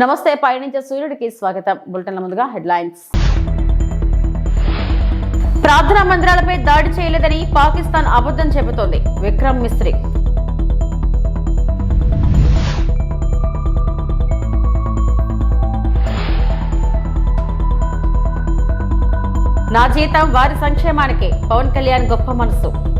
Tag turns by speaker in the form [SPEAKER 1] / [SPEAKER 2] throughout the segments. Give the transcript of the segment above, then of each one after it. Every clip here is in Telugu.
[SPEAKER 1] నమస్తే పయనించే సూర్యుడికి స్వాగతం. బులెటిన్ల ముందుగా హెడ్లైన్స్. ప్రార్థనా మందిరాలపై దాడి చేయలేదని పాకిస్తాన్ అబద్ధం చెబుతోంది. విక్రమ్ మిస్త్రీ. నా జీతం వారి సంక్షేమానికి. పవన్ కళ్యాణ్ గొప్ప మనసు.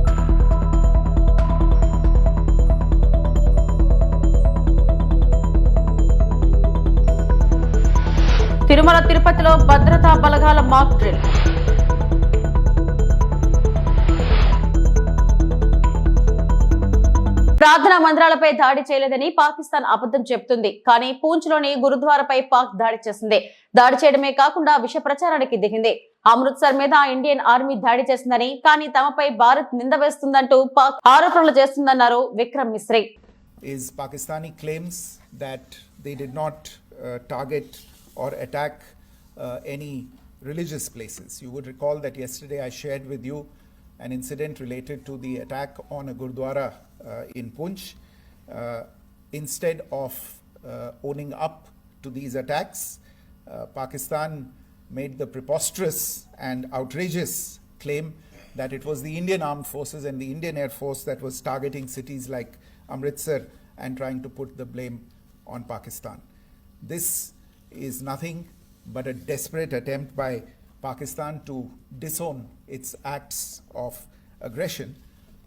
[SPEAKER 1] తిరుమల తిరుపతిలో భద్రతా బలగాల మాక్ డ్రిల్. ప్రార్థనా మందిరాలపై దాడి చేయలేదని పాకిస్తాన్ అబద్ధం చెబుతుంది కానీ పూంచ్లోని గురుద్వారపై పాక్ దాడి చేసింది. దాడి చేయడమే కాకుండా విష ప్రచారానికి దిగింది. అమృత్సర్ మీద ఇండియన్ ఆర్మీ దాడి చేసిందని కానీ తమపై భారత్ నింద వేస్తుందంటూ పాక్ ఆరోపణలు చేస్తుందన్నారు Vikram Misri.
[SPEAKER 2] Is Pakistani claims that they did not uh, target or attack uh, any religious places. You would recall that yesterday I shared with you an incident related to the attack on a Gurdwara uh, in Punch. Uh, instead of uh, owning up to these attacks, uh, Pakistan made the preposterous and outrageous claim that it was the Indian armed forces and the Indian Air Force that was targeting cities like Amritsar and trying to put the blame on Pakistan. This is nothing but a desperate attempt by Pakistan to disown its acts of aggression,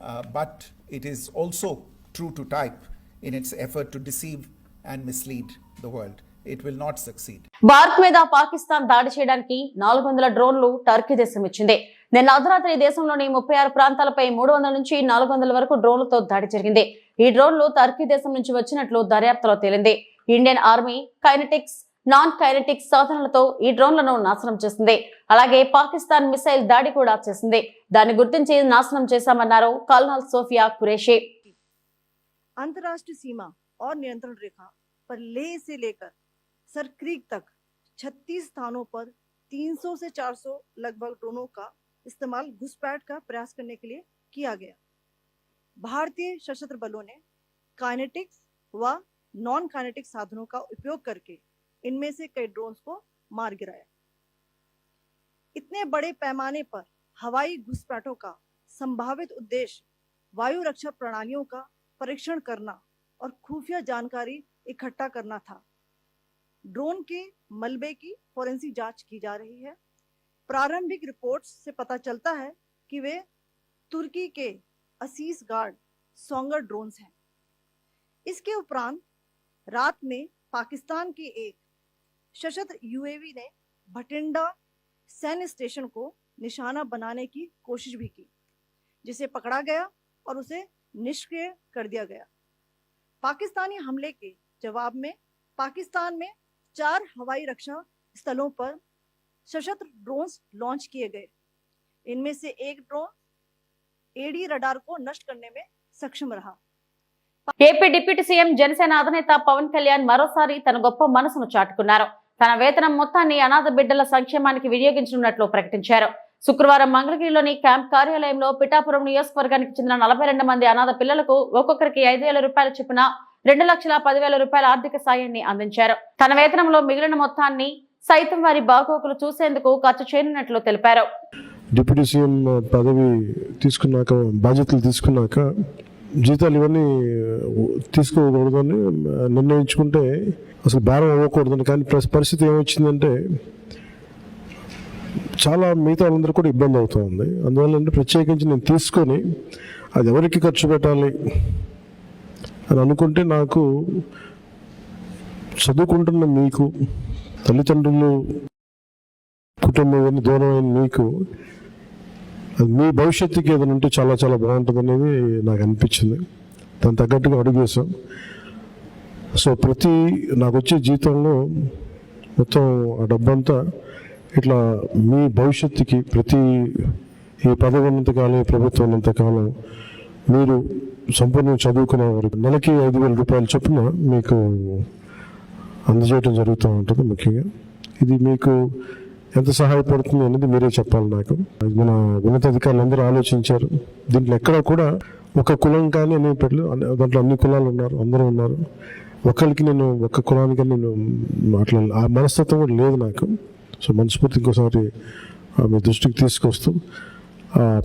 [SPEAKER 2] uh, but it is also true to type in its effort to deceive and mislead the world. It will not succeed.
[SPEAKER 1] Bharat మీద పాకిస్తాన్ దాడి చేయడానికి నాలుగు వందల డ్రోన్లు టర్కీ దేశం ఇచ్చింది నిన్న అర్ధరాత్రి దేశంలోని ముప్పై ఆరు ప్రాంతాలపై మూడు వందల నుంచి నాలుగు వందల వరకు డ్రోన్లతో దాడి జరిగింది ఈ డ్రోన్లు టర్కీ దేశం నుంచి వచ్చినట్లు దర్యాప్తులో తేలింది Indian army kinetics non kinetics సాధనాలతో ఈ డ్రోన్లను నాశనం చేసింది అలాగే పాకిస్తాన్ మిసైల్ దాడి కూడా చేసింది దాన్ని గుర్తించి నాశనం చేశామన్నారు కల్నల్ సోఫియా కురేషి
[SPEAKER 3] अंतर्राष्ट्रीय सीमा और नियंत्रण रेखा पर लेह से लेकर सरक्रीक तक 36 स्थानों पर 300 से 400 लगभग ड्रोनों का इस्तेमाल घुसपैठ का प्रयास करने के लिए किया गया भारतीय सशस्त्र बलों ने काइनेटिक्स व नॉन काइनेटिक साधनों का उपयोग करके इनमें से कई ड्रोन्स को मार गिराया। इतने बड़े पैमाने पर हवाई घुसपैठों का संभावित उद्देश्य वायु रक्षा प्रणालियों का परीक्षण करना और खुफिया जानकारी इकट्ठा करना था। ड्रोन के मलबे की फोरेंसिक जाँच की जा रही है। प्रारंभिक रिपोर्ट्स से पता चलता है कि वे तुर्की के असीस गार्ड सोंगर ड्रोन्स हैं। इसके उपरांत रात में पाकिस्तान के एक सशस्त्र यूएवी ने भटिंडा सैन्य स्टेशन को निशाना बनाने की कोशिश भी की जिसे पकड़ा गया और उसे निष्क्रिय कर दिया गया पाकिस्तानी हमले के जवाब में पाकिस्तान में चार हवाई रक्षा स्थलों पर सशस्त्र ड्रोन्स लॉन्च किए गए इनमें से एक ड्रोन एडी रडार को नष्ट करने में सक्षम रहा
[SPEAKER 1] ఏపీ డిప్యూటీ సీఎం జనసేన అధినేత పవన్ కళ్యాణ్ మరోసారి తన గొప్ప మనసును చాటుకున్నారు తన వేతనం మొత్తాన్ని అనాథ బిడ్డల సంక్షేమానికి వినియోగించనున్నట్లు ప్రకటించారు. శుక్రవారం మంగళగిరిలోని క్యాంప్ కార్యాలయంలో పిఠాపురం నియోజకవర్గానికి చెందిన నలభై రెండు మంది అనాథ పిల్లలకు ఒక్కొక్కరికి ఐదు వేల రూపాయల చొప్పున రెండు లక్షల పదివేల రూపాయల ఆర్థిక సాయాన్ని అందించారు. తన వేతనంలో మిగిలిన మొత్తాన్ని సైతం వారి బాగోగులు చూసేందుకు ఖర్చు చేయనున్నట్లు తెలిపారు.
[SPEAKER 4] డిప్యూటీ సీఎం పదవి తీసుకున్నాక బాధ్యతలు తీసుకున్నాక జీతాలు ఇవన్నీ తీసుకోకూడదని నిర్ణయించుకుంటే అసలు భారం అవ్వకూడదని. కానీ పరిస్థితి ఏమొచ్చిందంటే చాలా మిగతా వాళ్ళందరూ కూడా ఇబ్బంది అవుతూ ఉంది. అందువల్ల అంటే ప్రత్యేకించి నేను తీసుకొని అది ఎవరికి ఖర్చు పెట్టాలి అని అనుకుంటే నాకు చదువుకుంటున్న మీకు తల్లిదండ్రులు కుటుంబం ఇవన్నీ దూరమైన మీకు అది మీ భవిష్యత్తుకి ఏదైనా ఉంటే చాలా చాలా బాగుంటుంది అనేది నాకు అనిపించింది. దాని తగ్గట్టుగా అడుగు వేసాం సో ప్రతి నాకు వచ్చే జీతంలో మొత్తం ఆ డబ్బంతా ఇట్లా మీ భవిష్యత్తుకి ప్రతి ఈ పదవి ఉన్నంతకాలం ఈ ప్రభుత్వం ఉన్నంతకాలం మీరు సంపూర్ణ చదువుకునే వరకు నెలకి ఐదు వేల రూపాయల చొప్పున మీకు అందజేయడం జరుగుతూ ఉంటుంది ముఖ్యంగా. ఇది మీకు ఎంత సహాయపడుతుంది అనేది మీరే చెప్పాలి నాకు. అది మన ఉన్నతాధికారులు అందరూ ఆలోచించారు. దీంట్లో ఎక్కడ కూడా ఒక కులం కానీ అనేటట్లు పెట్టలేదు దాంట్లో అన్ని కులాలు ఉన్నారు అందరూ ఉన్నారు. ఒకరికి నేను ఒక్క కులానికి నేను మాట్లాడాలి. ఆ మనస్తత్వం కూడా లేదు నాకు. సో మనస్ఫూర్తి ఇంకోసారి మీ దృష్టికి తీసుకొస్తూ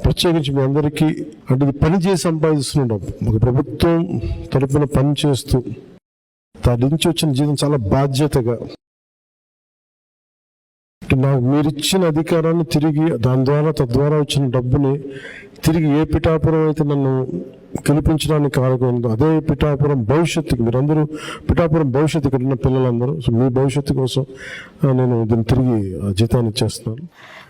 [SPEAKER 4] ప్రత్యేకించి మీ అందరికీ అంటే ఇది పని చేసి సంపాదిస్తున్నాం ఒక ప్రభుత్వం తరపున పని చేస్తూ దాని నుంచి వచ్చిన జీవితం చాలా బాధ్యతగా నాకు మీరు ఇచ్చిన అధికారాన్ని తిరిగి దాని ద్వారా తద్వారా వచ్చిన డబ్బుని తిరిగి ఏ పిఠాపురం అయితే నన్ను గెలిపించడానికి కారకమైందో అదే పిఠాపురం భవిష్యత్తుకి మీరందరూ పిఠాపురం భవిష్యత్తు ఇక్కడ ఉన్న పిల్లలందరూ సో మీ భవిష్యత్తు కోసం నేను దీన్ని తిరిగి జీతాన్ని ఇచ్చేస్తున్నాను.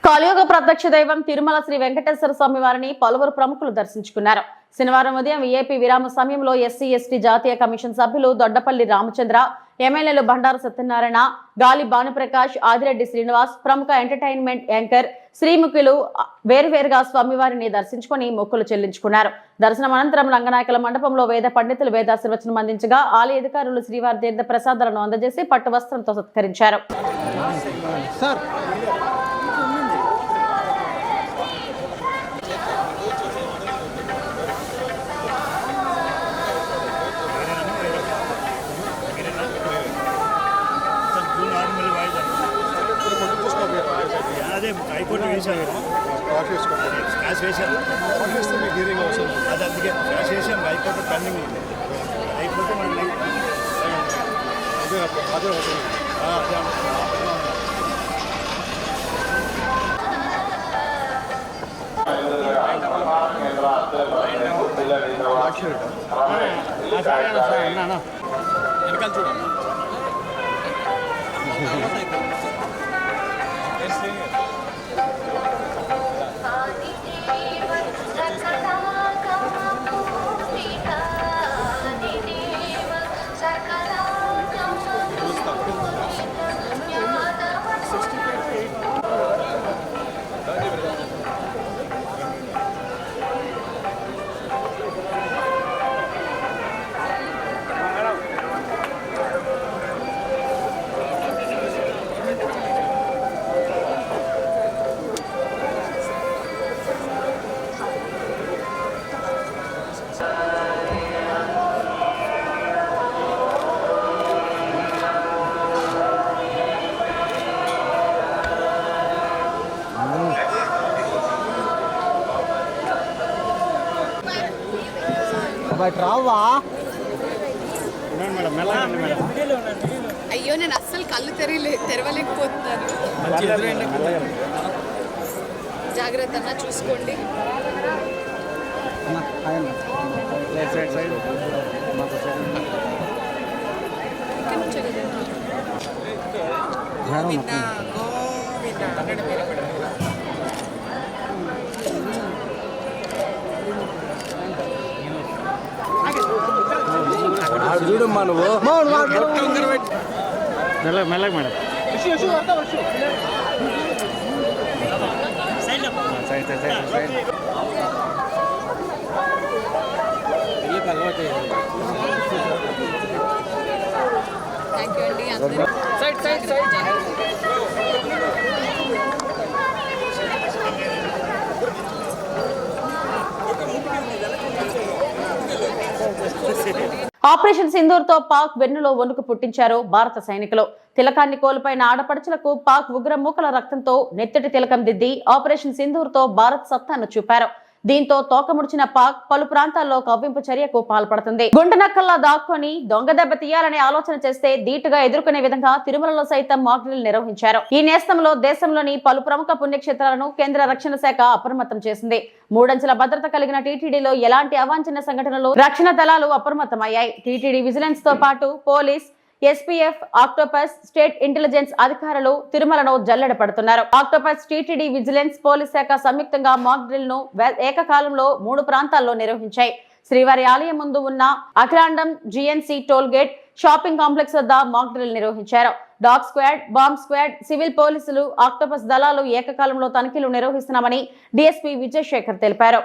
[SPEAKER 1] కలియుగ ప్రత్యక్ష దైవం తిరుమల శ్రీ వెంకటేశ్వర స్వామి వారిని పలువురు ప్రముఖులు దర్శించుకున్నారు. శనివారం ఉదయం విఐపి విరామ సమయంలో ఎస్సీ ఎస్టీ జాతీయ కమిషన్ సభ్యులు దొడ్డపల్లి రామచంద్ర ఎమ్మెల్యేలు బండారు సత్యనారాయణ గాలి భానుప్రకాష్ ఆదిరెడ్డి శ్రీనివాస్ ప్రముఖ ఎంటర్టైన్మెంట్ యాంకర్ శ్రీముఖులు వేరువేరుగా స్వామివారిని దర్శించుకుని మొక్కులు చెల్లించుకున్నారు. దర్శనం అనంతరం రంగనాయకుల మండపంలో వేద పండితులు వేదాశీర్వచనం అందించగా ఆలయ అధికారులు శ్రీవారి తీర్థ ప్రసాదాలను అందజేసి పట్టు వస్త్రంతో సత్కరించారు.
[SPEAKER 5] హైకోర్టు వేశాను క్యాష్ వేశాను అది అందుకే క్యాష్ వేసాను హైకోర్టు పెండింగ్ ఉంది హైకోర్టు మనకి ఆ, అదే వెనకాల చూడండి మెల్లగా మేడం
[SPEAKER 6] అయ్యో నేను అస్సలు కళ్ళు తెరవలే తెరవలేకపోతున్నాను. జాగ్రత్త అన్న చూసుకోండి.
[SPEAKER 5] సైడ్ సైడ్
[SPEAKER 6] ఇక్కడ నుంచే కదా. గోవిందా, గోవిందా.
[SPEAKER 5] మెల్లగా మెల్లగా madam side side side side
[SPEAKER 6] thank you అండి అందరూ సైడ్ సైడ్ సైడ్
[SPEAKER 1] ఆపరేషన్ సింధూర్తో పాక్ వెన్నులో వణుకు పుట్టించారు భారత సైనికులు. తిలకాన్ని కోల్పోయిన ఆడపడుచులకు పాక్ ఉగ్ర మూకల రక్తంతో నెత్తటి తిలకం దిద్ది ఆపరేషన్ సింధూర్తో భారత్ సత్తాను చూపారు. దీంతో తోకముడిచిన పాక్ పలు ప్రాంతాల్లో కవ్వింపు చర్యకు పాల్పడుతుంది. గుండెనక్కల్లా దాక్కుని దొంగ దెబ్బ తీయాలనే ఆలోచన చేస్తే ధీటుగా ఎదుర్కొనే విధంగా తిరుమలలో సైతం మాక్ నిర్వహించారు. ఈ నేస్తంలో దేశంలోని పలు ప్రముఖ పుణ్యక్షేత్రాలను కేంద్ర రక్షణ శాఖ అప్రమత్తం చేసింది. మూడంచెల భద్రత కలిగిన టీటీడీలో ఎలాంటి అవాంఛన సంఘటనలు రక్షణ దళాలు అప్రమత్తమయ్యాయి. టీటీడీ విజిలెన్స్తో పాటు police SPF Octopus state intelligence అధికారులు తిరుమలను జల్లెడ పడుతున్నారు. ఆక్టోపస్ టీటీడీ విజిలెన్స్ పోలీస్ శాఖ సంయుక్తంగా మాక్ డ్రిల్ను ఏకకాలంలో మూడు ప్రాంతాల్లో నిర్వహించాయి. శ్రీవారి ఆలయం ముందు ఉన్న Akhilandam GNC toll gate shopping complex వద్ద మాక్ డ్రిల్ నిర్వహించారు. Dog squad bomb squad civil పోలీసులు ఆక్టోపస్ దళాలు ఏకకాలంలో తనిఖీలు నిర్వహిస్తున్నామని డీఎస్పీ విజయశేఖర్ తెలిపారు.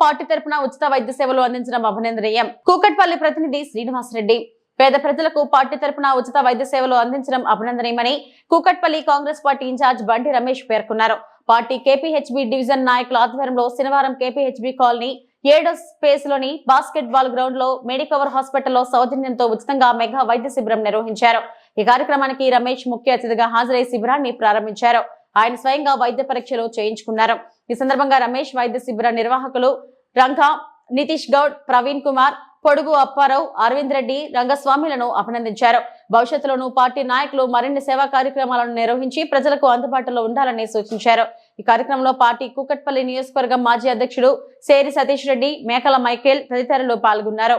[SPEAKER 1] పార్టీ తరపున ఉచిత వైద్య సేవలు అందించడం అభినందనీయం. కూకట్పల్లి ప్రతినిధి శ్రీనివాసరెడ్డి. పేద ప్రజలకు పార్టీ తరపున ఉచిత వైద్య సేవలు అందించడం అభినందనీయమని కూకట్పల్లి కాంగ్రెస్ పార్టీ ఇన్ఛార్జ్ బండి రమేష్ పేర్కొన్నారు. పార్టీ కేపీహెచ్బి డివిజన్ నాయకుల ఆధ్వర్యంలో శనివారం కేపీహెచ్బి కాలనీ ఏడో స్పేస్లోని బాస్కెట్ బాల్ గ్రౌండ్లో మెడికవర్ హాస్పిటల్లో సౌజన్యంతో ఉచితంగా మెగా వైద్య శిబిరం నిర్వహించారు. ఈ కార్యక్రమానికి రమేష్ ముఖ్య అతిథిగా హాజరై శిబిరాన్ని ప్రారంభించారు. ఆయన స్వయంగా వైద్య పరీక్షలు చేయించుకున్నారు. ఈ సందర్భంగా రమేష్ వైద్య శిబిర నిర్వాహకులు రంగా నితీష్ గౌడ్ ప్రవీణ్ కుమార్ పొడుగు అప్పారావు అరవింద్ రెడ్డి రంగస్వామిలను అభినందించారు. భవిష్యత్తులోనూ పార్టీ నాయకులు మరిన్ని సేవా కార్యక్రమాలను నిర్వహించి ప్రజలకు అందుబాటులో ఉండాలని సూచించారు. ఈ కార్యక్రమంలో పార్టీ కూకట్పల్లి నియోజకవర్గం మాజీ అధ్యక్షుడు సేరి సతీష్ రెడ్డి మేకల మైకేల్ తదితరులు పాల్గొన్నారు.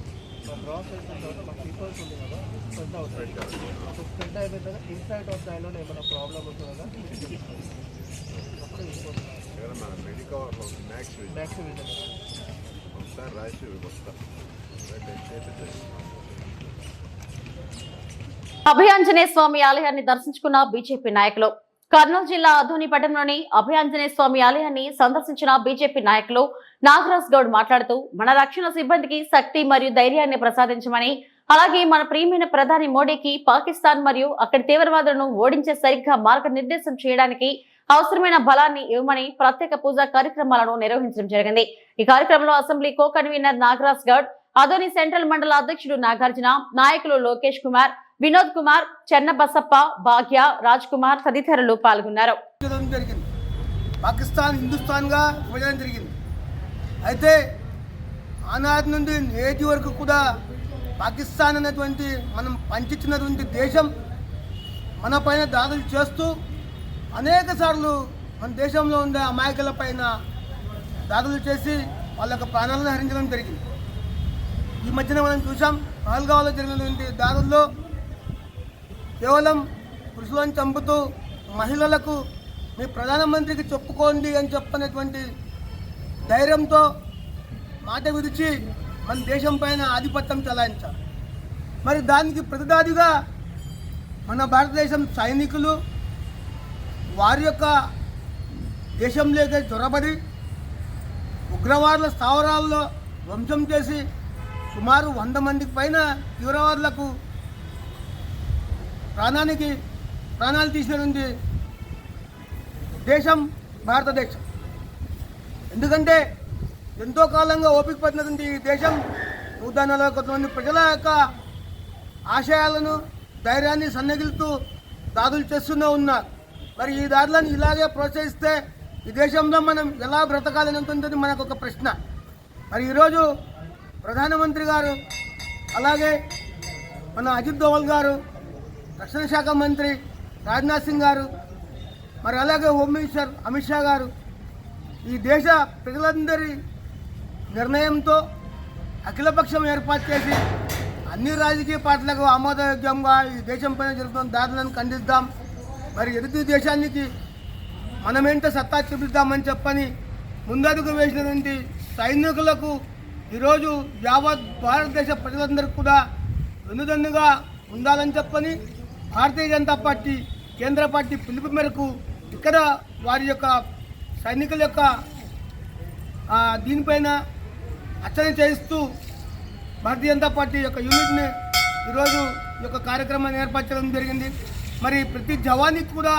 [SPEAKER 7] డ్రా చేసిన తర్వాత మా పీపుల్స్ ఉంది కదా స్ప్రెడ్ అవుతుంది సో స్ప్రెడ్ అయిపోయిన తర్వాత ఇన్సైడ్ ఆఫ్ దానిలో ఏమైనా ప్రాబ్లమ్ ఉంటుందా? అప్పుడు ఇంకోటి.
[SPEAKER 8] ఇక్కడ మన మెడికవర్లో మ్యాక్స్
[SPEAKER 7] బ్యాక్ టు విజిట్
[SPEAKER 8] ఒకసారి రాసి వస్తా టెస్ట్ చేస్తే
[SPEAKER 1] అభయాంజనేయ స్వామి ఆలయాన్ని దర్శించుకున్న బీజేపీ నాయకులు. కర్నూలు జిల్లా అధోనిపట్నంలోని అభయాంజనేయ స్వామి ఆలయాన్ని సందర్శించిన బీజేపీ నాయకులు నాగరాజ్ గౌడ్ మాట్లాడుతూ మన రక్షణ సిబ్బందికి శక్తి మరియు ధైర్యాన్ని ప్రసాదించమని అలాగే మన ప్రియమైన ప్రధాని మోడీకి పాకిస్తాన్ మరియు అక్కడి తీవ్రవాదులను ఓడించే సరిగ్గా మార్గనిర్దేశం చేయడానికి అవసరమైన బలాన్ని ఇవ్వమని ప్రత్యేక పూజా కార్యక్రమాలను నిర్వహించడం జరిగింది. ఈ కార్యక్రమంలో assembly co convener Nagaraj Goud Adoni central మండల అధ్యక్షుడు నాగార్జున నాయకులు లోకేష్ కుమార్ వినోద్ కుమార్ చెన్నబసప్ప భాగ్య రాజ్ కుమార్ తదితరులు పాల్గొన్నారు.
[SPEAKER 9] పాకిస్తాన్ హిందుస్థాన్గా విభజన జరిగింది. అయితే ఆనాటి నుండి నేటి వరకు కూడా పాకిస్తాన్ అనేటువంటి మనం పంచిచ్చినటువంటి దేశం మన పైన దాడులు చేస్తూ అనేక సార్లు మన దేశంలో ఉండే అమాయకుల పైన దాడులు చేసి వాళ్ళ యొక్క ప్రాణాలను హరించడం జరిగింది. ఈ మధ్యన మనం చూసాం పహల్గావ్లో జరిగినటువంటి దాడుల్లో కేవలం పురుషులను చంపుతూ మహిళలకు మీ ప్రధానమంత్రికి చెప్పుకోండి అని చెప్పనేటువంటి ధైర్యంతో మాట విడిచి మన దేశం పైన ఆధిపత్యం చలాయించారు మరి దానికి ప్రతిదాదిగా మన భారతదేశం సైనికులు వారి యొక్క దేశంలోకి చొరబడి ఉగ్రవాదుల స్థావరాల్లో ధ్వంసం చేసి సుమారు వంద మందికి పైన తీవ్రవాదులకు ప్రాణానికి ప్రాణాలు తీసినటువంటి దేశం భారతదేశం. ఎందుకంటే ఎంతో కాలంగా ఓపిక పట్టినటువంటి ఈ దేశం నూట నలభై కొంతమంది ప్రజల యొక్క ఆశయాలను ధైర్యాన్ని సన్నగిలుతూ దాదులు చేస్తూనే ఉన్నారు. మరి ఈ దాడులను ఇలాగే ప్రోత్సహిస్తే ఈ దేశంలో మనం ఎలా బ్రతకాలని ఉంటుందని మనకు ఒక ప్రశ్న. మరి ఈరోజు ప్రధానమంత్రి గారు అలాగే మన అజిత్ దోవల్ గారు రక్షణ శాఖ మంత్రి రాజ్నాథ్ సింగ్ గారు మరి అలాగే హోమ్ మినిస్టర్ అమిత్ షా గారు ఈ దేశ ప్రజలందరి నిర్ణయంతో అఖిలపక్షం ఏర్పాటు చేసి అన్ని రాజకీయ పార్టీలకు ఆమోదయోగ్యంగా ఈ దేశం పైన జరుగుతున్న దాడులను ఖండిద్దాం. మరి ఎదుటి దేశానికి మనమేంటో సత్తా చూపిద్దామని చెప్పని ముందడుగు వేసినటువంటి సైనికులకు ఈరోజు యావత్ భారతదేశ ప్రజలందరికీ కూడా వెన్నుదన్నుగా ఉండాలని చెప్పని భారతీయ జనతా పార్టీ కేంద్ర పార్టీ పిలుపు మేరకు ఇక్కడ వారి యొక్క సైనికుల యొక్క దీనిపైన అర్చన చేయిస్తూ భారతీయ జనతా పార్టీ యొక్క యూనిట్ని ఈరోజు ఈ యొక్క కార్యక్రమాన్ని ఏర్పరచడం జరిగింది. మరి ప్రతి జవానికి కూడా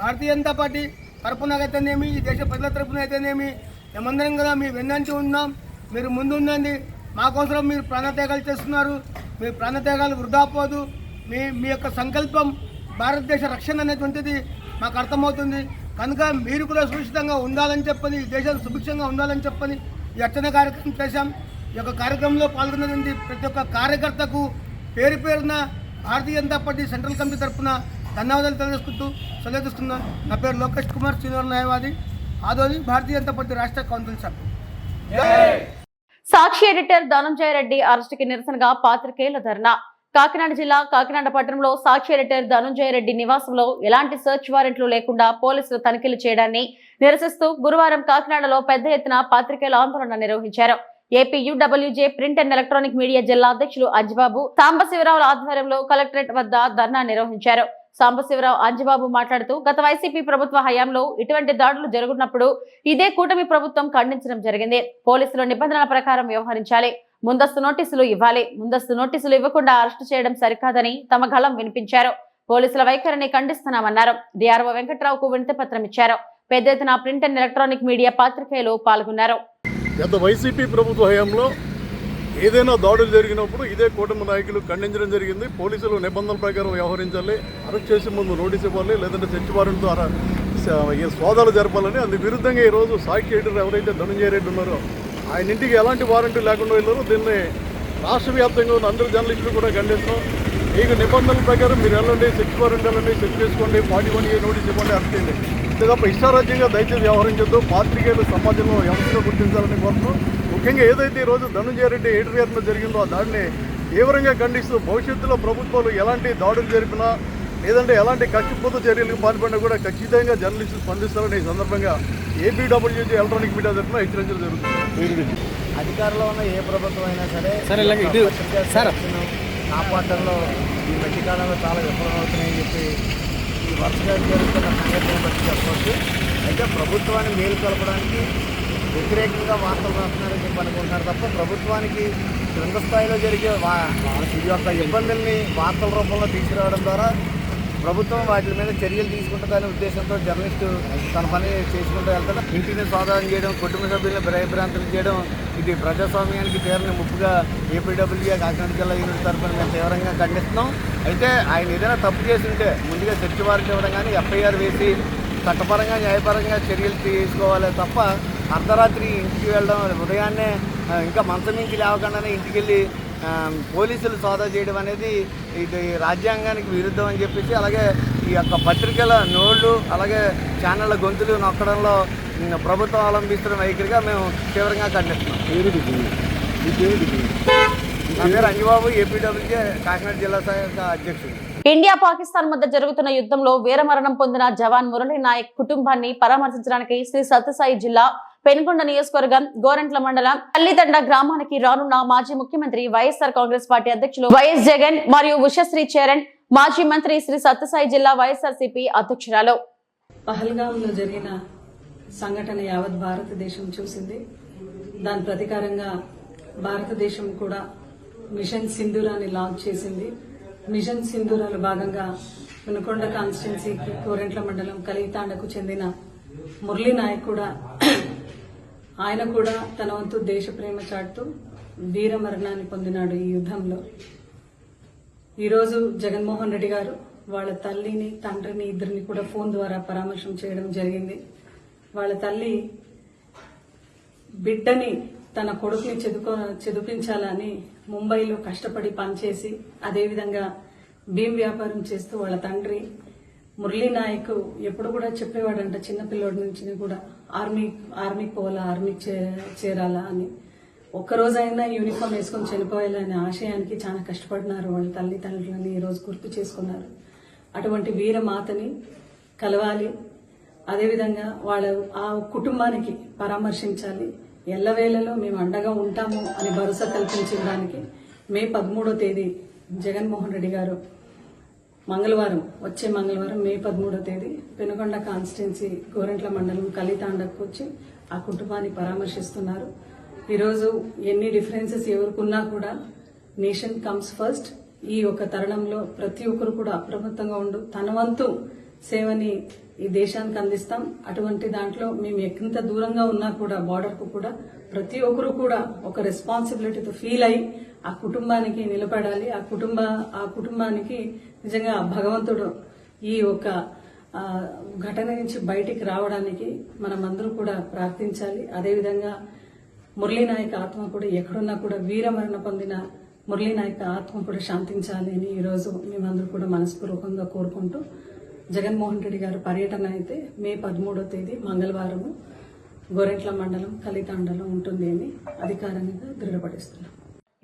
[SPEAKER 9] భారతీయ జనతా పార్టీ తరపున అయితేనేమి ఈ దేశ ప్రజల తరపున అయితేనేమి మేమందరం కదా మీ వెన్నంటి ఉన్నాం. మీరు ముందు ఉండండి మాకోసం మీరు ప్రాణత్యాగాలు చేస్తున్నారు. మీ ప్రాణత్యాగాలు వృధాపోదు మీ మీ యొక్క సంకల్పం భారతదేశ రక్షణ అనేటువంటిది మాకు అర్థమవుతుంది. కనుక మీరు కూడా సురక్షితంగా ఉండాలని చెప్పని దేశం సుభిక్షంగా ఉండాలని చెప్పని ఈ అర్చన కార్యక్రమం చేశాం. ఈ యొక్క కార్యక్రమంలో పాల్గొన్నటువంటి ప్రతి ఒక్క కార్యకర్తకు పేరు పేరున Bharatiya Janata party central committee తరఫున ధన్యవాదాలు తెలియజేసుకుంటూ సెలవుస్తున్నాను నా పేరు లోకేష్ కుమార్ శ్రీనివాస న్యాయవాది ఆదోని భారతీయ జనతా పార్టీ రాష్ట్ర కౌన్సిల్ సభ్యులు
[SPEAKER 1] సాక్షి ఎడిటర్ ధనంజయ రెడ్డి అరెస్టుకి నిరసనగా పాత్రికేయుల ధర్నా. కాకినాడ జిల్లా కాకినాడ పట్టణంలో సాక్షి ఎడిటర్ ధనుంజయ రెడ్డి నివాసంలో ఎలాంటి సెర్చ్ వారెంట్లు లేకుండా పోలీసులు తనిఖీలు చేయడాన్ని నిరసిస్తూ గురువారం కాకినాడలో పెద్ద ఎత్తున పాత్రికేయుల ఆందోళన నిర్వహించారు. AP UWJ print and electronic media జిల్లా అధ్యక్షులు అంజిబాబు సాంబశివరావుల ఆధ్వర్యంలో కలెక్టరేట్ వద్ద ధర్నా నిర్వహించారు. సాంబశివరావు అంజబాబు మాట్లాడుతూ గత వైసీపీ ప్రభుత్వ హయాంలో ఇటువంటి దాడులు జరుగుతున్నప్పుడు ఇదే కూటమి ప్రభుత్వం ఖండించడం జరిగింది. పోలీసులు నిబంధనల ప్రకారం వ్యవహరించాలి. ముందస్తు నోటీసులు ఇవ్వాలి. ముందస్తు నోటీసులు ఇవ్వకుండా అరెస్టు చేయడం సరికాదని తమ గళం వినిపించారు. పోలీసుల వైఖరిని ఖండిస్తున్నామన్నారు. డిఆర్ఓ వెంకట్రావుకు వినతి పత్రం ఇచ్చారు. పెద్ద ఎత్తున ప్రింట్ అండ్ ఎలక్ట్రానిక్ మీడియా పాత్రికేయులు పాల్గొన్నారు.
[SPEAKER 10] గత వైసీపీ ప్రభుత్వ హయాంలో ఏదైనా దాడులు జరిగినప్పుడు ఇదే కూటమి నాయకులు ఖండించడం జరిగింది. పోలీసులు నిబంధనల ప్రకారం వ్యవహరించాలి. అరెస్ట్ చేసే ముందు నోటీస్ ఇవ్వాలి. లేదంటే సెర్చ్ వారెంట్ ద్వారా సోదాలు జరపాలని. అందు విరుద్ధంగా ఈరోజు సాక్షి ఎడిటర్ ఎవరైతే ధనంజయ రెడ్డి ఉన్నారో ఆయన ఇంటికి ఎలాంటి వారంటీ లేకుండా వెళ్ళారు దీన్ని రాష్ట్ర వ్యాప్తంగా ఉన్న అందరు జర్నలిస్టులు కూడా ఖండిస్తున్నాం. మీకు నిబంధనల ప్రకారం మీరు వెళ్ళండి సెక్స్ వారెంట్ వెళ్ళండి చెక్ చేసుకోండి ఫార్టీ వన్ ఏ నోటీస్ ఇవ్వండి అరెస్ట్ చేయండి. అంతే తప్ప ఇష్టారాజ్యంగా దయచేసి వ్యవహరించొద్దు. పాత్రికేయులు సమాజంలో వ్యవస్థగా గుర్తించాలని కోరుతున్నాం. ముఖ్యంగా ఏదైతే ఈ రోజు ధనుంజయ రెడ్డి ఏడు జరిగిందో ఆ దాడిని తీవ్రంగా ఖండిస్తూ భవిష్యత్తులో ప్రభుత్వాలు ఎలాంటి దాడులు జరిపినా లేదంటే ఎలాంటి కక్షపూత చర్యలకు పాల్పడినా కూడా ఖచ్చితంగా జర్నలిస్టులు స్పందిస్తారని ఈ సందర్భంగా ఏపీడబ్ల్యూజీ ఎలక్ట్రానిక్ మీడియా తరఫున హెచ్చరించడం జరుగుతుంది.
[SPEAKER 7] అధికారంలో ఉన్న ఏ ప్రభుత్వం అయినా సరే కాపాడడంలో ఈ మధ్యకాలంలో చాలా విఫలమవుతున్నాయని చెప్పి ఈ వరుసగా జరుగుతున్న సంఘటనలు బట్టి చెప్పవచ్చు. అయితే ప్రభుత్వాన్ని మేలు కలపడానికి వ్యతిరేకంగా వార్తలు రాస్తున్నారని చెప్పి అనుకుంటున్నారు తప్ప ప్రభుత్వానికి క్రింద స్థాయిలో జరిగే వా ఈ యొక్క ఇబ్బందుల్ని వార్తల రూపంలో తీసుకురావడం ద్వారా ప్రభుత్వం వాటి మీద చర్యలు తీసుకుంటుందనే ఉద్దేశంతో జర్నలిస్ట్ తన పని చేసుకుంటూ వెళ్తాడు. ఇంటిని సాధారణ చేయడం కుటుంబ సభ్యులను భయభ్రాంతులు చేయడం ఇది ప్రజాస్వామ్యానికి తీవ్ర ముప్పుగా ఏపీడబ్ల్యూఏ కాకినాడ జిల్లా యూనిట్ తరఫున మేము తీవ్రంగా ఖండిస్తున్నాం. అయితే ఆయన ఏదైనా తప్పు చేస్తుంటే ముందుగా చర్చ వారికి ఇవ్వడం కానీ ఎఫ్ఐఆర్ వేసి చట్టపరంగా న్యాయపరంగా చర్యలు తీసుకోవాలి తప్ప అర్ధరాత్రి ఇంటికి వెళ్ళడం ఉదయాన్నే ఇంకా మంచం నుంచి లేవకుండానే ఇంటికి వెళ్ళి పోలీసులు సోదా చేయడం అనేది ఇది రాజ్యాంగానికి విరుద్ధం అని చెప్పేసి అలాగే ఈ యొక్క పత్రికల నోళ్ళు అలాగే ఛానళ్ళ గొంతులు నొక్కడంలో ప్రభుత్వం అవలంబిస్తున్న వైఖరిగా మేము తీవ్రంగా ఖండిస్తున్నాం. నా పేరు అంజబాబు ఏపీడబ్ల్యూజే కాకినాడ జిల్లా శాఖ అధ్యక్షుడు.
[SPEAKER 1] ఇండియా పాకిస్తాన్ మధ్య జరుగుతున్న యుద్ధంలో వీరమరణం పొందిన జవాన్ మురళీ నాయక్ కుటుంబాన్ని పరామర్శించడానికి శ్రీ సత్యసాయి జిల్లా పెనుకొండ నియోజకవర్గం గోరంట్ల మండలం తల్లిదండ గ్రామానికి రానున్న మాజీ ముఖ్యమంత్రి వైఎస్ఆర్ కాంగ్రెస్ పార్టీ అధ్యక్షులు వైఎస్ జగన్ మరియు ఉషశ్రీ చరణ్ మాజీ మంత్రి శ్రీ సత్యసాయి జిల్లా వైఎస్ఆర్సీపీ అధ్యక్షురాలు.
[SPEAKER 6] పహల్గాంలో జరిగిన సంఘటన యావత్ భారతదేశం చూసింది. దాని ప్రతీకారంగా భారతదేశం కూడా మిషన్ సింధూరాన్ని లాంచ్ చేసింది. మిషన్ సింధూరాలో భాగంగా వినుకొండ కాన్స్టిట్యున్సీకి కోరెంట్ల మండలం కలితాండకు చెందిన మురళీ నాయక్ కూడా ఆయన కూడా తన వంతు దేశ ప్రేమ చాటుతూ వీర మరణాన్ని పొందినాడు ఈ యుద్ధంలో. ఈరోజు జగన్మోహన్ రెడ్డి గారు వాళ్ళ తల్లిని తండ్రిని ఇద్దరిని కూడా ఫోన్ ద్వారా పరామర్శం చేయడం జరిగింది. వాళ్ళ తల్లి బిడ్డని తన కొడుకుని చదువుకో చదివించాలని ముంబైలో కష్టపడి పనిచేసి అదేవిధంగా భీం వ్యాపారం చేస్తూ వాళ్ళ తండ్రి మురళీ నాయక్ ఎప్పుడు కూడా చెప్పేవాడంట చిన్నపిల్లోడి నుంచి కూడా ఆర్మీ ఆర్మీకి పోవాలా ఆర్మీ చే- చేరాలా అని. ఒక్కరోజైనా యూనిఫామ్ వేసుకొని చనిపోయాలనే ఆశయానికి చాలా కష్టపడినారు వాళ్ళ తల్లిదండ్రులని ఈ రోజు గుర్తు చేసుకున్నారు. అటువంటి వీర మాతని కలవాలి. అదేవిధంగా వాళ్ళ ఆ కుటుంబానికి పరామర్శించాలి. ఎల్లవేళలో మేము అండగా ఉంటాము అని భరోసా కల్పించడానికి మే పదమూడో తేదీ జగన్మోహన్ రెడ్డి గారు మంగళవారం వచ్చే మంగళవారం మే పదమూడో తేదీ పెనుగొండ కాన్స్టిట్యున్సీ గోరెంట్ల మండలం కలితాండకు వచ్చి ఆ కుటుంబాన్ని పరామర్శిస్తున్నారు. ఈరోజు ఎన్ని డిఫరెన్సెస్ ఎవరికున్నా కూడా నేషన్ కమ్స్ ఫస్ట్. ఈ ఒక తరుణంలో ప్రతి ఒక్కరు కూడా అప్రమత్తంగా ఉండు తన వంతు సేవని ఈ దేశానికి అందిస్తాం. అటువంటి దాంట్లో మేము ఎంత దూరంగా ఉన్నా కూడా బార్డర్కు కూడా ప్రతి ఒక్కరు కూడా ఒక రెస్పాన్సిబిలిటీతో ఫీల్ అయ్యి ఆ కుటుంబానికి నిలబడాలి. ఆ కుటుంబ ఆ కుటుంబానికి నిజంగా ఆ భగవంతుడు ఈ ఒక ఘటన నుంచి బయటికి రావడానికి మనమందరూ కూడా ప్రార్థించాలి. అదేవిధంగా మురళీనాయక ఆత్మ కూడా ఎక్కడున్నా కూడా వీరమరణ పొందిన మురళీనాయక్ ఆత్మ కూడా శాంతించాలి అని ఈరోజు మేమందరూ కూడా మనస్పూర్వకంగా కోరుకుంటూ జగన్మోహన్ రెడ్డి గారి పర్యటన అయితే మే పదమూడో తేదీ మంగళవారము గోరెంట్ల మండలం కలితాండలో ఉంటుంది అని అధికారంగా దృఢపడిస్తున్నాం